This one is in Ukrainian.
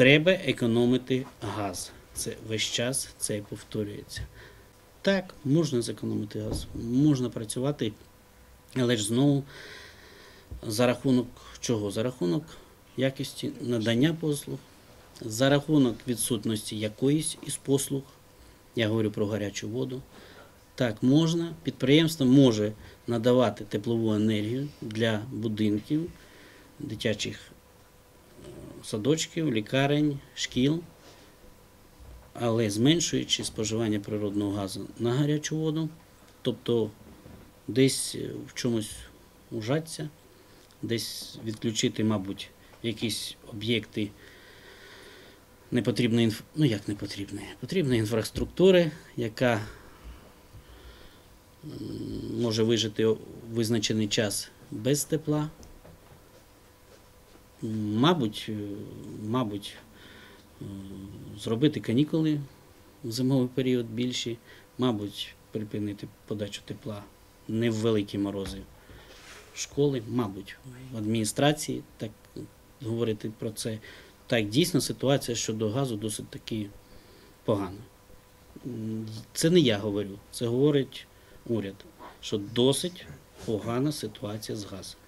треба економити газ. Це весь час це і повторюється. Так, можна зекономити газ, можна працювати, але ж знову за рахунок чого? За рахунок якості надання послуг, за рахунок відсутності якоїсь із послуг. Я говорю про гарячу воду. Так, можна, підприємство може надавати теплову енергію для будинків, дитячих садочків, лікарень, шкіл, але зменшуючи споживання природного газу на гарячу воду, тобто десь в чомусь ужаться, десь відключити, мабуть, якісь об'єкти непотрібної інф... ну як непотрібної, потрібної інфраструктури, яка може вижити визначений час без тепла. Мабуть, е, мабуть, е, зробити канікули в зимовий період більші, мабуть, припинити подачу тепла не в великі морози школи, мабуть, в адміністрації так говорити про це. Так, дійсно ситуація щодо газу досить таки погана. Це не я говорю, це говорить уряд, що досить погана ситуація з газом.